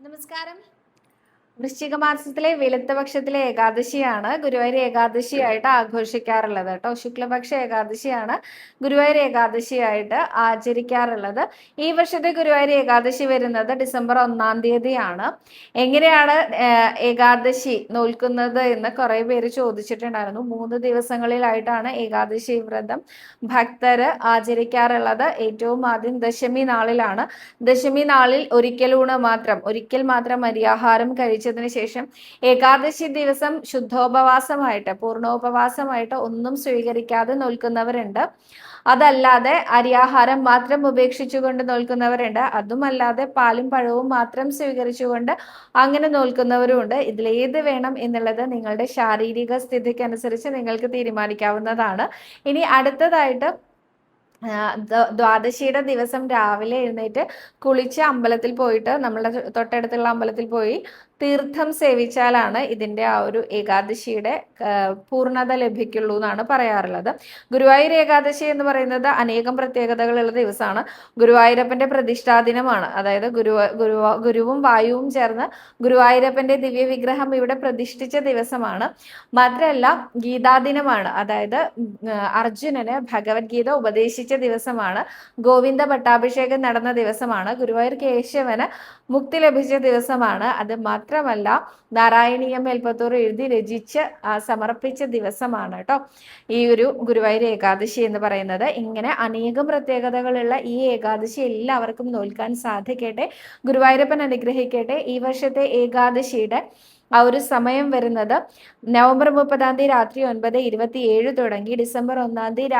നമസ്കാരം. വൃശ്ചിക മാസത്തിലെ വിലത്ത പക്ഷത്തിലെ ഏകാദശിയാണ്. ഗുരുവായൂർ ഏകാദശിയായിട്ട് ആഘോഷിക്കാറുള്ളത് കേട്ടോ. ശുക്ലപക്ഷ ഏകാദശിയാണ് ഗുരുവായൂർ ഏകാദശിയായിട്ട് ആചരിക്കാറുള്ളത്. ഈ വർഷത്തെ ഗുരുവായൂർ ഏകാദശി വരുന്നത് ഡിസംബർ ഒന്നാം തീയതിയാണ്. എങ്ങനെയാണ് ഏകാദശി നോൽക്കുന്നത് എന്ന് കുറേ പേര് ചോദിച്ചിട്ടുണ്ടായിരുന്നു. മൂന്ന് ദിവസങ്ങളിലായിട്ടാണ് ഏകാദശി വ്രതം ഭക്തര് ആചരിക്കാറുള്ളത്. ഏറ്റവും ആദ്യം ദശമി നാളിലാണ്. ദശമി നാളിൽ ഒരിക്കലൂണ് മാത്രം ഒരിക്കൽ മാത്രം അരിയാഹാരം കഴിച്ചതിന് ശേഷം ഏകാദശി ദിവസം ശുദ്ധോപവാസമായിട്ട് പൂർണോപവാസമായിട്ട് ഒന്നും സ്വീകരിക്കാതെ നോൽക്കുന്നവരുണ്ട്. അതല്ലാതെ അരിയാഹാരം മാത്രം ഉപേക്ഷിച്ചുകൊണ്ട് നോൽക്കുന്നവരുണ്ട്. അതുമല്ലാതെ പാലും പഴവും മാത്രം സ്വീകരിച്ചുകൊണ്ട് അങ്ങനെ നോൽക്കുന്നവരുമുണ്ട്. ഇതിലേത് വേണം എന്നുള്ളത് നിങ്ങളുടെ ശാരീരിക സ്ഥിതിക്ക് അനുസരിച്ച് നിങ്ങൾക്ക് തീരുമാനിക്കാവുന്നതാണ്. ഇനി അടുത്തതായിട്ട് ദ്വാദശിയുടെ ദിവസം രാവിലെ എഴുന്നേറ്റ് കുളിച്ച് അമ്പലത്തിൽ പോയിട്ട് നമ്മളുടെ തൊട്ടടുത്തുള്ള അമ്പലത്തിൽ പോയി തീർത്ഥം സേവിച്ചാലാണ് ഇതിന്റെ ആ ഒരു ഏകാദശിയുടെ പൂർണത ലഭിക്കുള്ളൂ എന്നാണ് പറയാറുള്ളത്. ഗുരുവായൂർ ഏകാദശി എന്ന് പറയുന്നത് അനേകം പ്രത്യേകതകളുള്ള ദിവസമാണ്. ഗുരുവായൂരപ്പന്റെ പ്രതിഷ്ഠാ ദിനമാണ് അതായത് ഗുരു ഗുരു ഗുരുവും വായുവും ചേർന്ന് ഗുരുവായൂരപ്പന്റെ ദിവ്യ വിഗ്രഹം ഇവിടെ പ്രതിഷ്ഠിച്ച ദിവസമാണ്. മാത്രമല്ല ഗീതാദിനമാണ്. അതായത് അർജുനന് ഭഗവത്ഗീത ഉപദേശിച്ച ദിവസമാണ്. ഗോവിന്ദ പട്ടാഭിഷേകം നടന്ന ദിവസമാണ്. ഗുരുവായൂർ കേശവന് മുക്തി ലഭിച്ച ദിവസമാണ്. അത് മാത്രമല്ല നാരായണീയ മേൽപ്പത്തൂർ എഴുതി രചിച്ച് സമർപ്പിച്ച ദിവസമാണ് കേട്ടോ. ഈ ഒരു ഗുരുവായൂർ ഏകാദശി എന്ന് പറയുന്നത്. ഇങ്ങനെ അനേകം പ്രത്യേകതകളുള്ള ഈ ഏകാദശി എല്ലാവർക്കും നോൽക്കാൻ സാധിക്കട്ടെ. ഗുരുവായൂരപ്പൻ അനുഗ്രഹിക്കട്ടെ. ഈ വർഷത്തെ ഏകാദശിയുടെ ആ ഒരു സമയം വരുന്നത് നവംബർ മുപ്പതാം തീയതി രാത്രി ഒൻപത് ഇരുപത്തി ഏഴ് തുടങ്ങി ഡിസംബർ ഒന്നാം തീയതി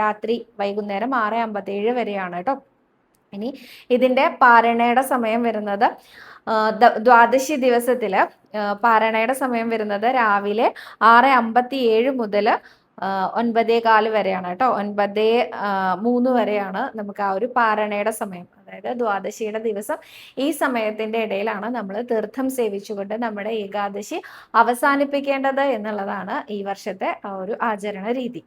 രാത്രി വൈകുന്നേരം ആറ് അമ്പത്തി ഏഴ് വരെയാണ് കേട്ടോ. ഇനി ഇതിന്റെ പാരണയുടെ സമയം വരുന്നത് ദ്വാദശി ദിവസത്തിൽ പാരണയുടെ സമയം വരുന്നത് രാവിലെ ആറ് അമ്പത്തി ഏഴ് മുതൽ ഒൻപതേ കാൽ വരെയാണ് കേട്ടോ. ഒൻപതേ മൂന്ന് വരെയാണ് നമുക്ക് ആ ഒരു പാരണയുടെ സമയം. അതായത് ദ്വാദശിയുടെ ദിവസം ഈ സമയത്തിന്റെ ഇടയിലാണ് നമ്മൾ തീർത്ഥം സേവിച്ചുകൊണ്ട് നമ്മുടെ ഏകാദശി അവസാനിപ്പിക്കേണ്ടത് എന്നുള്ളതാണ് ഈ വർഷത്തെ ഒരു ആചരണ രീതി.